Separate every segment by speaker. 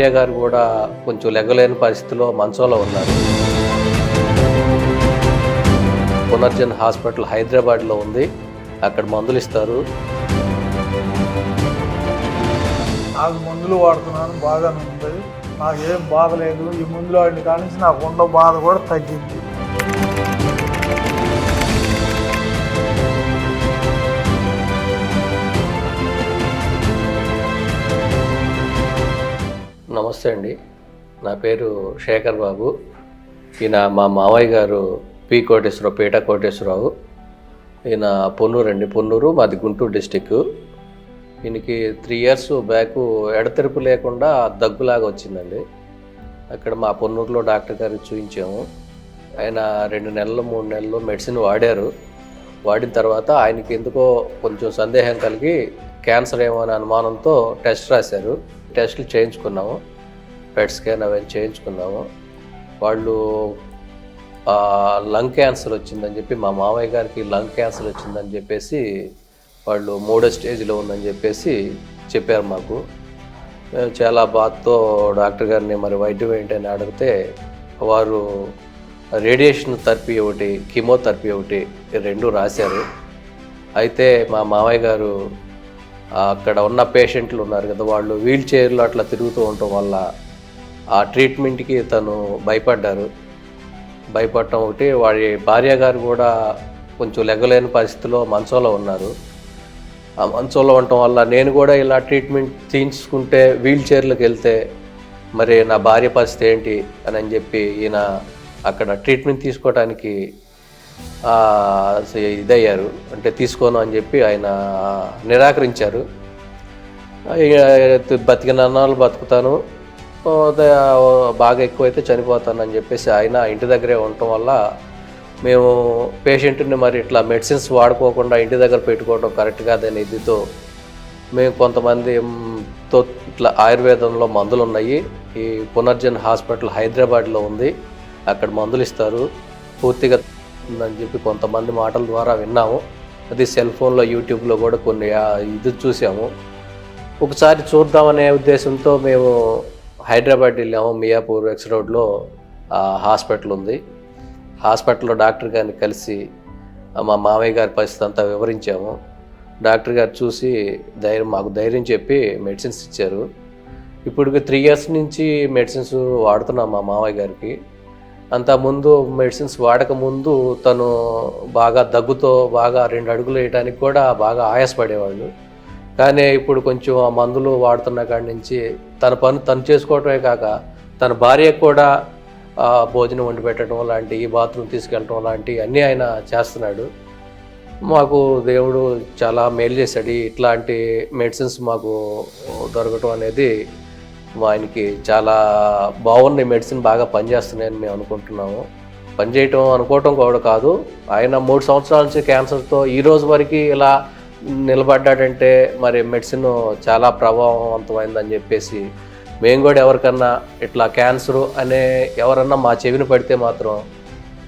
Speaker 1: అయ్య గారు కూడా కొంచెం లెగ్గలేని పరిస్థితిలో మంచంలో ఉన్నారు. పునర్జన్ హాస్పిటల్ హైదరాబాద్లో ఉంది. అక్కడ మందులు ఇస్తారు.
Speaker 2: నాకు మందులు వాడుతున్నాను బాగానే ఉంది. నాకు ఏం బాధ లేదు. ఈ మందులు వాడిని కానించి నాకు ఉండ బాధ కూడా తగ్గింది.
Speaker 1: నమస్తే అండి. నా పేరు శేఖర్ బాబు. ఈయన మా మావయ్య గారు పి కోటేశ్వరరావు పీట కోటేశ్వరరావు. ఈయన పొన్నూరు అండి పొన్నూరు మాది గుంటూరు డిస్టిక్ ఈయనకి త్రీ ఇయర్స్ బ్యాక్ ఎడతెరుపు లేకుండా దగ్గులాగా వచ్చిందండి. అక్కడ మా పొన్నూరులో డాక్టర్ గారికి చూపించాము ఆయన రెండు నెలలు మూడు నెలలు మెడిసిన్ వాడారు. వాడిన తర్వాత ఆయనకి ఎందుకో కొంచెం సందేహం కలిగి క్యాన్సర్ ఏమో అనే అనుమానంతో టెస్ట్ రాశారు. టెస్ట్లు చేయించుకున్నాము పెట్ స్కాన్ అవన్నీ చేయించుకున్నాము. వాళ్ళు లంగ్ క్యాన్సర్ వచ్చిందని చెప్పి మా మామయ్య గారికి లంగ్ క్యాన్సర్ వచ్చిందని చెప్పేసి వాళ్ళు మూడో స్టేజ్లో ఉందని చెప్పేసి చెప్పారు మాకు. మేము చాలా బాధతో డాక్టర్ గారిని మరి వైద్యం ఏంటని అడిగితే వారు రేడియేషన్ థెరపీ ఒకటి కీమోథెరపీ ఒకటి రెండు రాశారు. అయితే మా మామయ్య గారు అక్కడ ఉన్న పేషెంట్లు ఉన్నారు కదా వాళ్ళు వీల్ చైర్లో అట్లా తిరుగుతూ ఉండటం వల్ల ఆ ట్రీట్మెంట్కి తను భయపడ్డారు. భయపడటం ఒకటి వాడి భార్య గారు కూడా కొంచెం లెగ్గలేని పరిస్థితిలో మంచంలో ఉన్నారు. ఆ మంచంలో ఉండటం వల్ల నేను కూడా ఇలా ట్రీట్మెంట్ తీయించుకుంటే వీల్ చైర్లకు వెళ్తే మరి నా భార్య పరిస్థితి ఏంటి అని అని చెప్పి ఈయన అక్కడ ట్రీట్మెంట్ తీసుకోవడానికి ఇదయ్యారు. అంటే తీసుకోను అని చెప్పి ఆయన నిరాకరించారు. ఇక బతుకుతాను. బాగా ఎక్కువైతే చనిపోతాను అని చెప్పేసి ఆయన ఇంటి దగ్గరే ఉండటం వల్ల మేము పేషెంట్ని మరి ఇట్లా మెడిసిన్స్ వాడుకోకుండా ఇంటి దగ్గర పెట్టుకోవడం కరెక్ట్ కాదనే ఇదితో మేము కొంతమంది తో ఇట్లా ఆయుర్వేదంలో మందులు ఉన్నాయి ఈ పునర్జన్ హాస్పిటల్ హైదరాబాద్లో ఉంది. అక్కడ మందులు ఇస్తారు పూర్తిగా వస్తుందని చెప్పి కొంతమంది మాటల ద్వారా విన్నాము. అది సెల్ ఫోన్లో యూట్యూబ్లో కూడా కొన్ని ఇది చూసాము. ఒకసారి చూద్దామనే ఉద్దేశంతో మేము హైదరాబాద్ వెళ్ళాము. మియాపూర్ ఎక్స్ రోడ్లో హాస్పిటల్ ఉంది. హాస్పిటల్లో డాక్టర్ గారిని కలిసి మా మామయ్య గారి పరిస్థితి అంతా వివరించాము. డాక్టర్ గారు చూసి ధైర్యం మాకు ధైర్యం చెప్పి మెడిసిన్స్ ఇచ్చారు. ఇప్పుడు త్రీ ఇయర్స్ నుంచి మెడిసిన్స్ వాడుతున్నాం మా మామయ్య గారికి. అంతకుముందు మెడిసిన్స్ వాడక ముందు తను బాగా దగ్గుతో బాగా రెండు అడుగులు వేయడానికి కూడా బాగా ఆయాసపడేవాళ్ళు కానీ ఇప్పుడు కొంచెం ఆ మందులు వాడుతున్న కాడి నుంచి తన పని తను చేసుకోవటమే కాక తన భార్యకు కూడా భోజనం వండి పెట్టడం లాంటి ఈ బాత్రూమ్ తీసుకెళ్ళటం లాంటి అన్నీ ఆయన చేస్తున్నాడు. మాకు దేవుడు చాలా మేలు చేశాడు. ఇట్లాంటి మెడిసిన్స్ మాకు దొరకటం అనేది ఆయనకి చాలా బాగున్నాయి మెడిసిన్ బాగా పనిచేస్తున్నాయని మేము అనుకుంటున్నాము. పనిచేయటం అనుకోవటం కూడా కాదు. ఆయన మూడు సంవత్సరాల నుంచి క్యాన్సర్తో ఈ రోజు వరకు ఇలా నిలబడ్డాడంటే మరి మెడిసిన్ చాలా ప్రభావవంతమైందని చెప్పేసి మేము కూడా ఎవరికన్నా ఇట్లా క్యాన్సర్ అనే ఎవరన్నా మా చెవిని పడితే మాత్రం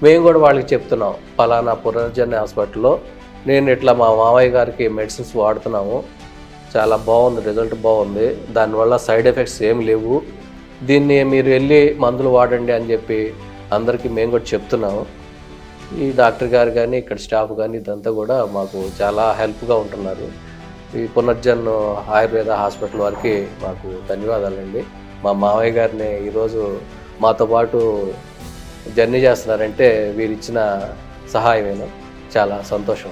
Speaker 1: మేము కూడా వాళ్ళకి చెప్తున్నాం. పలానా పునర్జన్య హాస్పిటల్లో నేను ఇట్లా మా మామయ్య గారికి మెడిసిన్స్ వాడుతున్నాము. చాలా బాగుంది రిజల్ట్ బాగుంది. దానివల్ల సైడ్ ఎఫెక్ట్స్ ఏం లేవు. దీన్ని మీరు వెళ్ళి మందులు వాడండి అని చెప్పి అందరికీ మేము కూడా చెప్తున్నాము. ఈ డాక్టర్ గారు కానీ ఇక్కడ స్టాఫ్ కానీ ఇదంతా కూడా మాకు చాలా హెల్ప్గా ఉంటున్నారు. ఈ పునర్జన్ ఆయుర్వేద హాస్పిటల్ వారికి మాకు ధన్యవాదాలండి. మా మావయ్య గారిని ఈరోజు మాతో పాటు జర్నీ చేస్తున్నారంటే వీరిచ్చిన సహాయమేను. చాలా సంతోషం.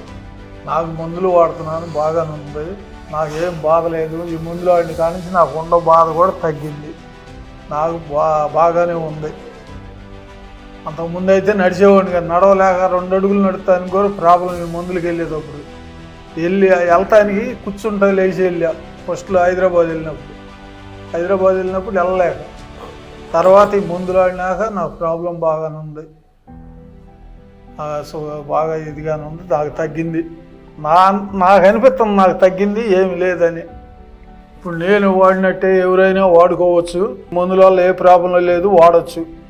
Speaker 2: నాకు మందులు వాడుతున్నాను బాగానే ఉంది. నాకేం బాధ లేదు ఈ మందులు వాడిని కానించి నాకు ఉండ బాధ కూడా తగ్గింది. నాకు బా బాగానే ఉంది. అంతకుముందు అయితే నడిచేవాడిని కానీ నడవలేక రెండు అడుగులు నడుతాను కూడా ప్రాబ్లం ఈ మందులకి వెళ్ళేటప్పుడు. వెళ్ళి వెళ్తానికి కూర్చుంటా లేచి వెళ్ళా. ఫస్ట్లో హైదరాబాద్ వెళ్ళినప్పుడు. హైదరాబాద్ వెళ్ళినప్పుడు వెళ్ళలేక. తర్వాత ఈ మందులు ఆడినాక నాకు ప్రాబ్లం బాగానే ఉంది. సో బాగా ఇదిగానే ఉంది. నాకు తగ్గింది. నా నాకు అనిపిస్తుంది నాకు తగ్గింది ఏమి లేదని. ఇప్పుడు నేను వాడినట్టే ఎవరైనా వాడుకోవచ్చు. మందుల వల్ల ఏ ప్రాబ్లం లేదు వాడచ్చు.